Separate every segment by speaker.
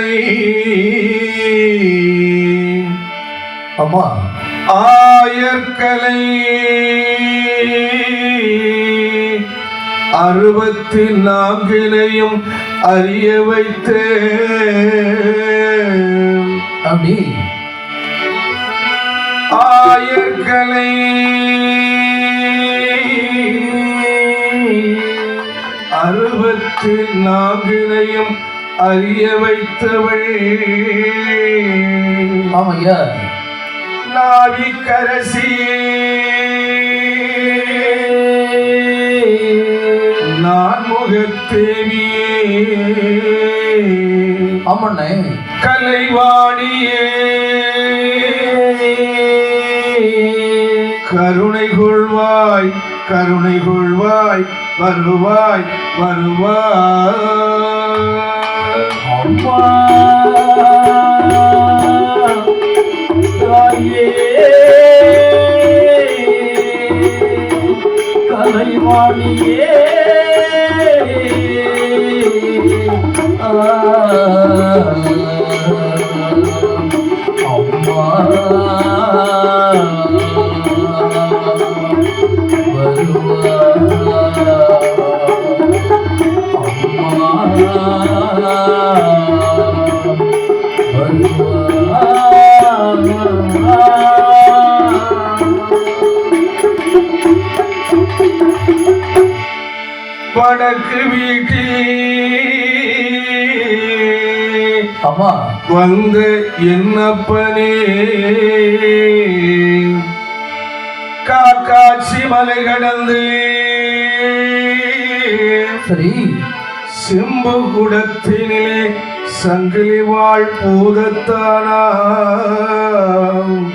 Speaker 1: ஆயர்கலை
Speaker 2: அம்மா.
Speaker 1: ஆயர்கலை அறுபத்தி நான்கினையும் அறிய வைத்தேன்.
Speaker 2: அப்படி.
Speaker 1: ஆயர்கலை அறுபத்தி நான்கினையும் அறிய வைத்தவள்.
Speaker 2: ஆமையா
Speaker 1: நாவிக்கரசியே நான் முகத்தேவியே.
Speaker 2: ஆமண்ணே.
Speaker 1: கலைவாணியே. கருணை கொள்வாய் கருணை கொள்வாய் வருவாய் வருவாய்.
Speaker 2: அம்மா கலைவாணியே. அம்மா.
Speaker 1: வடக்கு வீட்டில்
Speaker 2: அம்மா.
Speaker 1: வந்த என்னப்பனே? காக்காட்சி மலை கடந்து.
Speaker 2: சரி.
Speaker 1: செம்பு குடத்தினிலே சங்கிலி வாழ் பூதத்தானா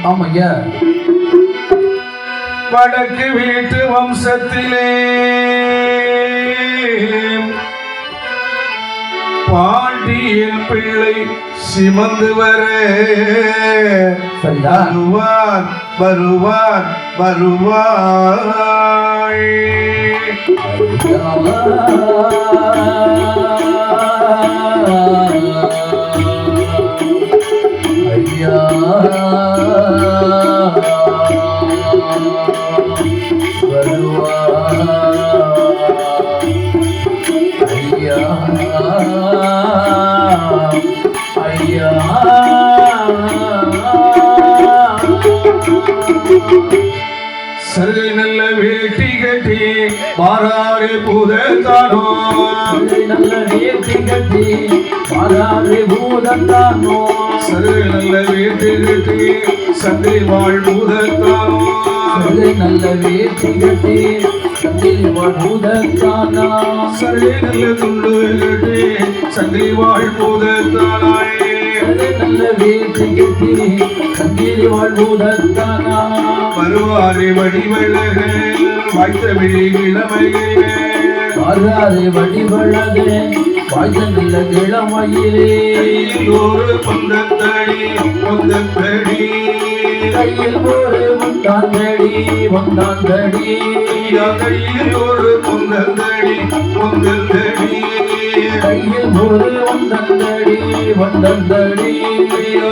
Speaker 2: ஆமையா
Speaker 1: வடக்கு வீட்டு வம்சத்திலே பாண்டியன் பிள்ளை சிமந்து வர. வருவார் வருவார் வருவாய்.
Speaker 2: ஐயா.
Speaker 1: மாறாறு புதத்தானோ
Speaker 2: நல்ல வேட்டி கட்டி மாறாறு பூதத்தானோ
Speaker 1: சரி நல்ல வேட்டி கட்டி சந்தை வாழ் புதத்தானோ
Speaker 2: சரி நல்ல வேட்டி கட்டி சந்தில் பூதத்தானா
Speaker 1: சரி நல்ல துண்டு கட்டி சந்தை வாழ் புதத்தானாய்
Speaker 2: நல்ல வேட்டி கட்டி சந்தில் பூதத்தானா
Speaker 1: வருவாரி வடிவழக வாய்த்த விழி இளமையிலே
Speaker 2: மாறாறு வடிவழகே வாய்ந்த நல்ல இளமையிலே
Speaker 1: ஒரு பொந்தத்தடி பொந்தத்தடி
Speaker 2: கையில் ஒரு வந்தாந்தடி வந்தாந்தடி
Speaker 1: கையில் ஒரு பொந்தத்தடி பொந்தத்தடி
Speaker 2: கையில் ஒரு வந்தந்தடி வந்தந்தடி
Speaker 1: ஐயா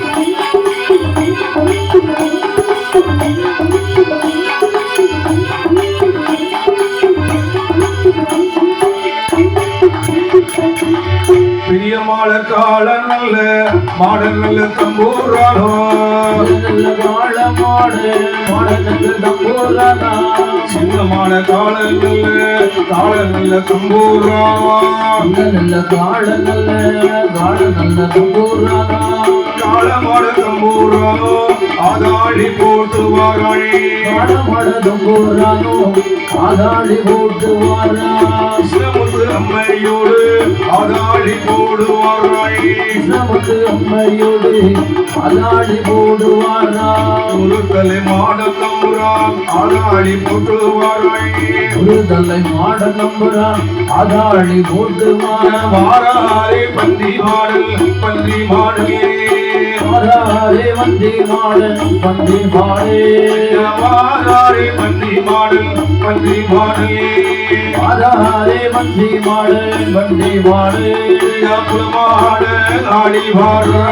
Speaker 1: கால நல்ல மாடல் நல்ல தம்பூரானோ
Speaker 2: நல்ல வாழ மாடு மாடனுக்கு தம்பூரானா
Speaker 1: சின்னமான கால நல்ல கால நல்ல தம்பூரானோ
Speaker 2: நல்ல காழ நல்ல காழ நல்ல தம்பூரானோ
Speaker 1: ஆதாடி போட்டு வாராய்
Speaker 2: தம்பூரானோ ஆதாடி போட்டு வாரா
Speaker 1: சிரமுத்து அம்மையோடு ஆதாடி போடுவாராய்.
Speaker 2: நமக்கு அம்மையோடு அலாடி போடுவாரா
Speaker 1: ஒரு தலை மாட தம்புரான் ஆதாடி போட்டுவாராய்.
Speaker 2: ஒரு தலை மாட நம்புறா அதாடி போட்டுவாரா
Speaker 1: வாராரே பந்தி மாடல் பந்தி மாடலே
Speaker 2: மாறாரே வண்டி மாடன் வண்டி மாடே.
Speaker 1: வாராரே பந்தி மாடல் பந்தி மாடலே
Speaker 2: மாறாரே வண்டி மாடன் வண்டி மாடே.
Speaker 1: புலமாட ஆடி வாரா.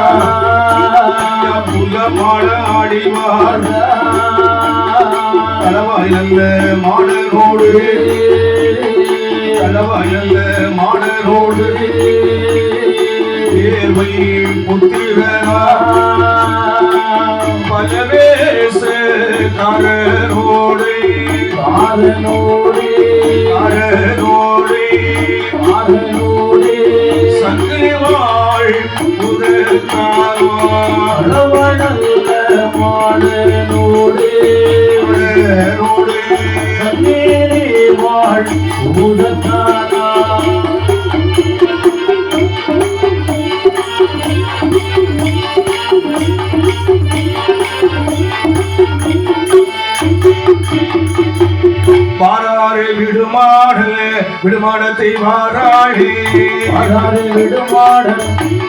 Speaker 1: புலமாட ஆடி வாரா. களவாய் நல்ல மாடனோடு களவாய் நல்ல தேர்வை புத்திரனா பலவேச கரனோடு.
Speaker 2: காரனோடே.
Speaker 1: கரனோடு.
Speaker 2: காரனோடே.
Speaker 1: பாராறு விடுமாடல விடுமாடத்தை வாராடி
Speaker 2: வாராரே விடுமாடன்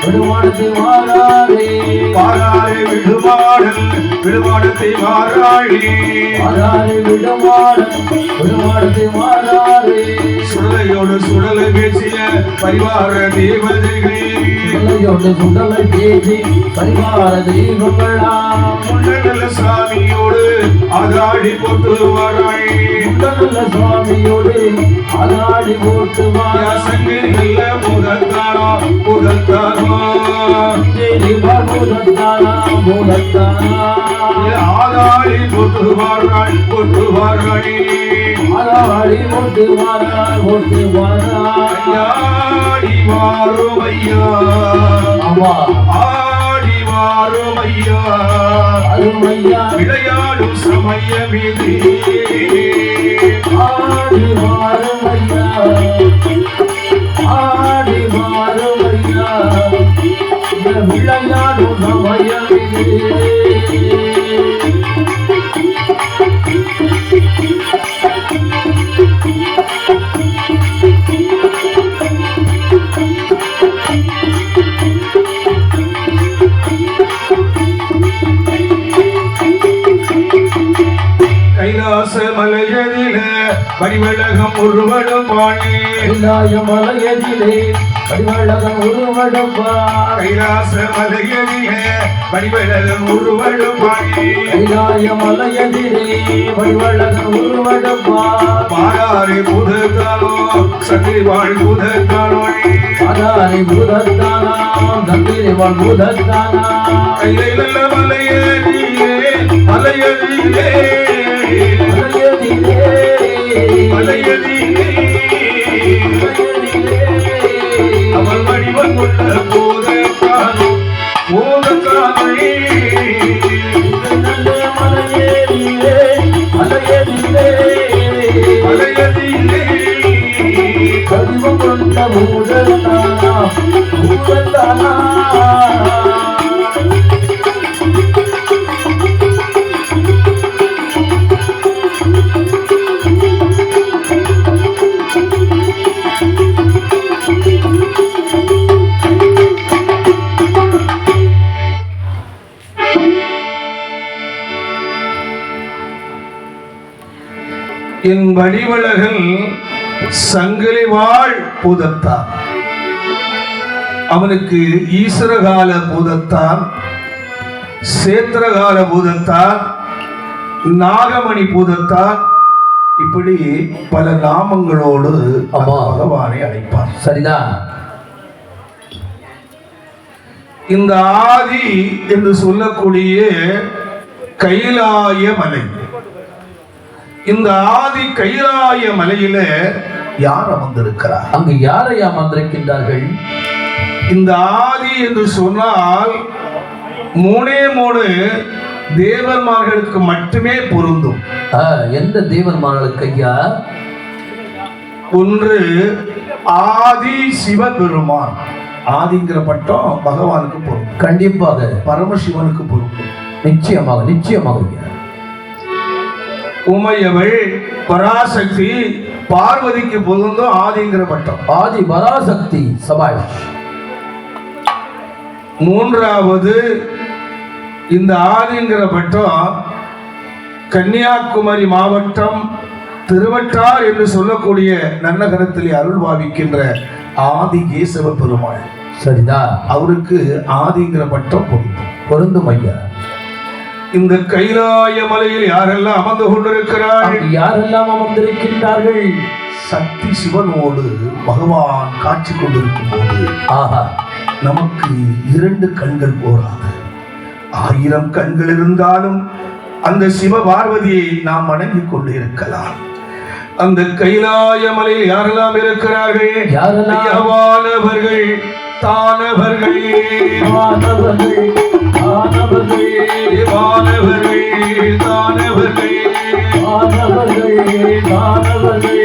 Speaker 2: விடுமாடத்தை வாராரே
Speaker 1: பாராறு விடுமாடல் விடுமாடத்தை வாராடி
Speaker 2: வாராரே விடுமாடன் விடுமாடத்தை வாராரே
Speaker 1: சுடலையோடு சுடலை பேசிய பரிவார தேவதைகள்
Speaker 2: சுடலையோடு சுடலை பேசி பரிவார தெய்வங்களாம்
Speaker 1: முன்னநல்ல சாமியோடு ஆதாடி போட்டு வாராய்
Speaker 2: நல்ல சுவாமியோடு அலாடி போட்டு வாரா
Speaker 1: சங்கிலி நல்ல முதற்காரோ முதற்காரோ
Speaker 2: தேடி அலாடி போட்டு வாரா போட்டு வாரா
Speaker 1: ஆடி வாரும் ஐயா ஆடி வாரும் ஐயா
Speaker 2: அருமையா.
Speaker 1: விளையாடும் சமயமிது
Speaker 2: ஆடி வாரும் ஐயா ஆடி வாரும் ஐயா விளையாடும் சமயமிது
Speaker 1: பரிவழகம் ஒருவடும் பாணி.
Speaker 2: கைலாய மலையதிலே கடிவழகன் உருவடப்பார்
Speaker 1: கைலாச மலையதில பரிவழகம் ஒருவடும் பாணி.
Speaker 2: கைலாய மலையதிலே வடிவழகன் உருவடப்பார்
Speaker 1: பாராறு புதற்காலோ சங்கிலி வாழ் புதற்காலோ
Speaker 2: அதாரி பூதத்தானாம் தந்திரிவன் பூதத்தானாம்
Speaker 1: கைலை நல்ல மலையதிலே மலையதிலே
Speaker 2: மலையதிலே
Speaker 1: மலையதிலே
Speaker 2: மலையதிலே
Speaker 1: அவள் வடிவம் கொண்ட போதற்காலோ போதற்காலே
Speaker 2: நல்ல மலையதிலே மலையதிலே
Speaker 1: மலையதிலே
Speaker 2: கருவம் கொண்ட பூதத்தானா பூதத்தானா
Speaker 1: என் வடிவழகன் சங்கிலி வாழ் பூதத்தான். அவனுக்கு ஈஸ்வரகால பூதத்தான் சேத்திரகால பூதத்தான் நாகமணி பூதத்தான். இப்படி பல நாமங்களோடு. பகவானை அழைப்பார்.
Speaker 2: சரிதான்
Speaker 1: இந்த ஆதி என்று சொல்லக்கூடிய கைலாய மலை. இந்த ஆதி கைலாய மலையில யார் அமர்ந்திருக்கிறார்?
Speaker 2: அங்கு யாரையா அமர்ந்திருக்கின்றார்கள்?
Speaker 1: இந்த ஆதி என்று சொன்னால் மூணே மூணு தேவன்மார்களுக்கு மட்டுமே பொருந்தும்.
Speaker 2: எந்த தேவன்மார்களுக்கு ஐயா?
Speaker 1: ஒன்று ஆதி சிவபெருமான். ஆதிங்கிற பட்டம் பகவானுக்கு பொருந்தும்.
Speaker 2: கண்டிப்பாக.
Speaker 1: பரமசிவனுக்கு பொருந்தும்.
Speaker 2: நிச்சயமாக நிச்சயமாக
Speaker 1: உமையவள் பராசக்தி பார்வதிக்கு பொருந்தும் ஆதிங்கிற பட்டம்.
Speaker 2: ஆதி பராசக்தி சபாய்.
Speaker 1: மூன்றாவது இந்த ஆதிங்கிற பட்டம் கன்னியாகுமரி மாவட்டம் திருவட்டார் என்று சொல்லக்கூடிய நன்னகரத்திலே அருள் பாவிக்கின்ற ஆதி கேசவ பெருமாள்.
Speaker 2: சரிதான்
Speaker 1: அவருக்கு ஆதிங்கிற பட்டம் பொருந்தும்.
Speaker 2: பொருந்தும் ஐயா.
Speaker 1: இந்த கைலாய மலையில் யாரெல்லாம் அமர்ந்து கொண்டிருக்கிறார்
Speaker 2: அங்கு யாரெல்லாம் அமர்ந்திருக்கின்றார்கள்?
Speaker 1: சக்தி சிவனோடு பகவான் காட்சி கொண்டிருக்கும் போது
Speaker 2: ஆஹா.
Speaker 1: நமக்கு இரண்டு கண்கள் போராது ஆயிரம் கண்கள் இருந்தாலும் அந்த சிவ பார்வதியை நாம் வணங்கிக் கொண்டு இருக்கலாம். அந்த கைலாய மலையில் யாரெல்லாம் இருக்கிறார்கள்?
Speaker 2: யாரெல்லாம்?
Speaker 1: ஐயவானவர்கள் தானவர்கள்.
Speaker 2: மாணவர்கள் மாணவர்கள்
Speaker 1: வானவர்கள் தானவர்கள்.
Speaker 2: மாணவர்கள்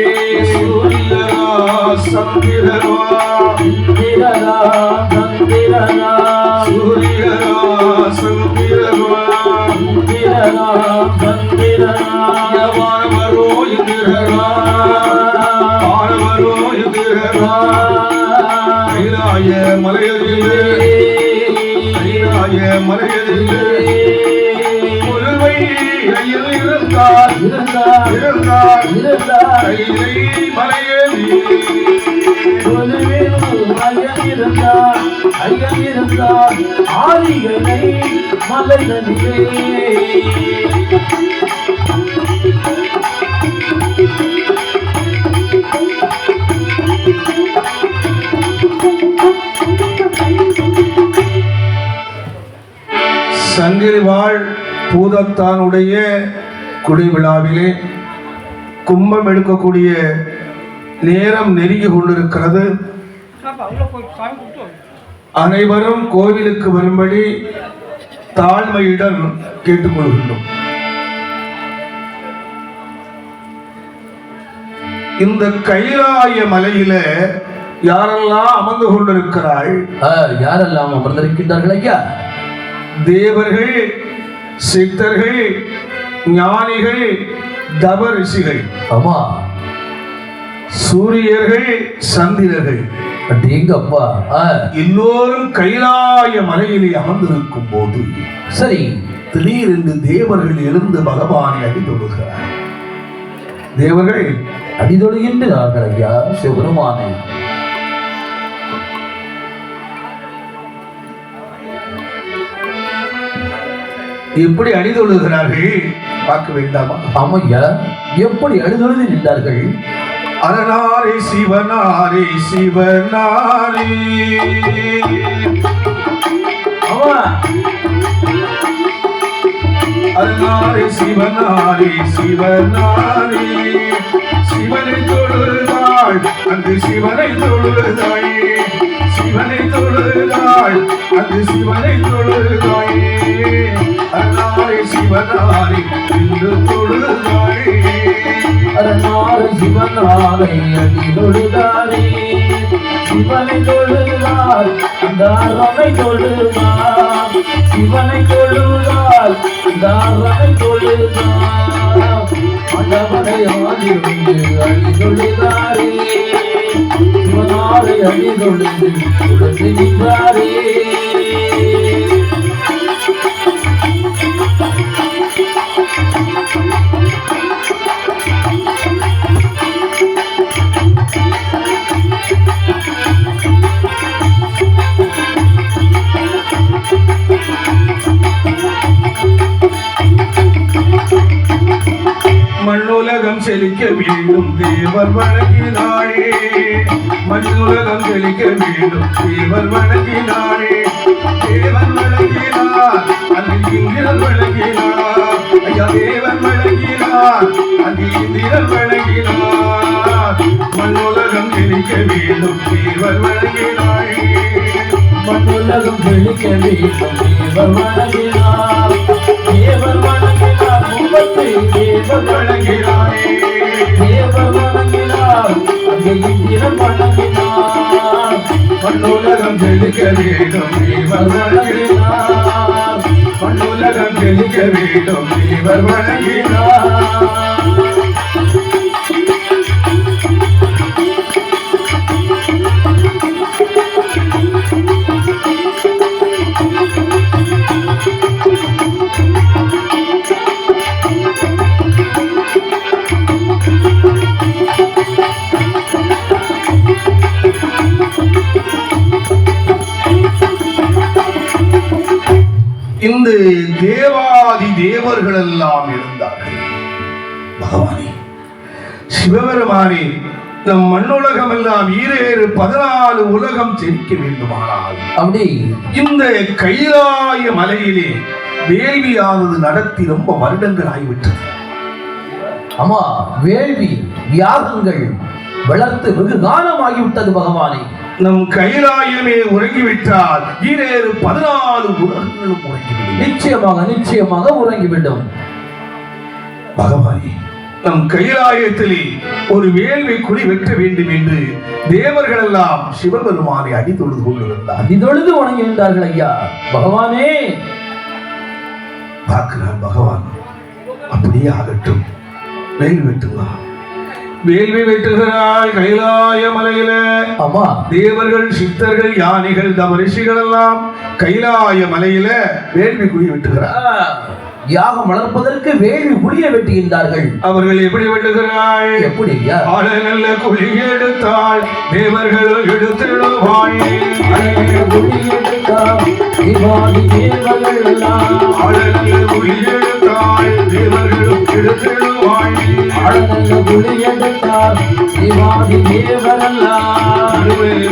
Speaker 1: சூரியரா சந்திரரா
Speaker 2: சந்திரனா சந்திரனா
Speaker 1: சூரியரா சந்திரரா
Speaker 2: சந்திரனா சந்திரனா
Speaker 1: வானவரோ இந்திரரா வானவரோ இந்திரரா கைலாய மலையதில்லை முழுமை கையில் இருந்தார்.
Speaker 2: இருந்தார்.
Speaker 1: இருந்தார்.
Speaker 2: இருந்தார். தொழுவில் ஐயன் இருந்தார். ஐயன் இருந்தார். ஆதிகளை மலைகளிலே
Speaker 1: சங்கிரிவாள் பூதத்தானுடைய குடி விழாவிலே கும்பம் எடுக்கக்கூடிய நேரம் நெருங்கி கொண்டிருக்கிறது. அனைவரும் கோவிலுக்கு வரும்படி தாழ்மையுடன் கேட்டுக்கொள்கின்றோம். இந்த கைலாய மலையில யாரெல்லாம் அமர்ந்து கொண்டிருக்கிறாள்
Speaker 2: யாரெல்லாம் அமர்ந்திருக்கின்றார்கள் ஐயா?
Speaker 1: தேவர்கள் சித்தர்கள் ஞானிகள் தவ ரிஷிகள்
Speaker 2: ஆமா
Speaker 1: சூரியர்கள் சந்திரர்கள்.
Speaker 2: அடேங்கப்பா. ஆ,
Speaker 1: எல்லோரும் கைலாய மலையிலே அமர்ந்திருக்கும் போது
Speaker 2: சரி.
Speaker 1: திடீரென்று தேவர்கள் எழுந்து பகவானை அடிதொடுகிறார் தேவர்கள்.
Speaker 2: அடிதொழுகின்றார்கள் ஐயா சிவபெருமானை.
Speaker 1: எப்படி அடிதொழுகிறார்கள் பார்க்க வேண்டாமா?
Speaker 2: ஆமையா எப்படி அடிதொழுது நின்றார்கள்?
Speaker 1: அரணாரே சிவனாரே சிவனாரே. அரணாரே சிவனாரே சிவனாரே. சிவனை தொழுதாள் அங்கு சிவனை தொழுதாய். சிவனை தொழுதாள் அது சிவனை தொழுதாய். அரணாரே சிவனாரே என்று தொழுதாய்.
Speaker 2: அரணார சிவனாரை அடிதொழுதாரே சிவனை தொழுதால் அந்த அரணை தொழுதார் சிவனை தொழுதால் அந்த அரணை தொழுதார் மண்டபனை ஆதிருந்து அடிதொழுதாரே சிவனாரை બનાવે હરી ગોળી
Speaker 1: செழிக்க வேண்டும் தேவர் வணங்கினாரே. மண்ணுலகம் செழிக்க வேண்டும் தேவர் வணங்கினாரே. தேவர் வணங்கினார் அது இந்திரன் வணங்கினார். ஐயா தேவர் வணங்கினார் அது இந்திரன் வணங்கினார். மண்ணுலகம் செழிக்க வேண்டும் தேவர் வணங்கினாரே.
Speaker 2: மண்ணுலகம் செழிக்க வேண்டும் தேவர் வணங்கினார்.
Speaker 1: மண்ணுலகம் செழிக்க வேண்டும் தேவர் வணங்கினார்
Speaker 2: வணங்கினார்
Speaker 1: மண்ணுலகம் செழிக்க வேண்டும் இந்த தேவாதி தேவர்கள் எல்லாம் இருந்தார்கள். பகவானே சிவபெருமானே நம் மண்ணுலகம் எல்லாம் ஈரேறு பதினாலு உலகம் செழிக்க வேண்டுமானால்
Speaker 2: அப்படி.
Speaker 1: இந்த கைலாய மலையிலே வேள்வியானது நடத்தி ரொம்ப வருடங்கள் ஆகிவிட்டது
Speaker 2: அம்மா வேள்வி யாகங்கள் வளர்த்து வெகு காலமாகிவிட்டது பகவானே.
Speaker 1: நம் கைலாயமே உறங்கிவிட்டால் ஈரேறு பதினாலு உலகங்களும் உறங்கிவிடும்.
Speaker 2: நிச்சயமாக நிச்சயமாக உறங்கிவிடும்.
Speaker 1: பகவானே நம் கைலாயத்திலே ஒரு வேள்வி குறி வெட்ட வேண்டும் என்று தேவர்கள் எல்லாம் சிவபெருமானை அடி தொழுது கொண்டிருந்தார்.
Speaker 2: அடிதொழுது வணங்குகின்றார்கள் ஐயா. பகவானே!
Speaker 1: பார்க்கிறார் பகவான். அப்படியே ஆகட்டும். வேள்வி வெட்டுங்களா வேள்வி வெட்டுகிறாய் கைலாய மலையில.
Speaker 2: அம்மா
Speaker 1: தேவர்கள் சித்தர்கள் யானைகள் தவரிஷிகள் எல்லாம் கைலாய மலையில வேள்வி குறி வெட்டுகிறார்.
Speaker 2: யாகம் வளர்ப்பதற்கு வேள்வி புளிய வெட்டுகின்றார்கள்.
Speaker 1: அவர்கள் எப்படி வெட்டுகிறாய்?
Speaker 2: எப்படி
Speaker 1: நல்ல குழி எடுத்தாள் தேவர்கள் நல்ல குழி எடுத்தாள் தேவர்கள் எடுத்திடுவாய்
Speaker 2: அழகல்ல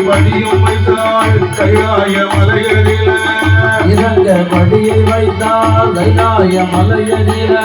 Speaker 1: படியும் கைலாய
Speaker 2: இறங்க படியை வைத்தார். கைலாய மலையதில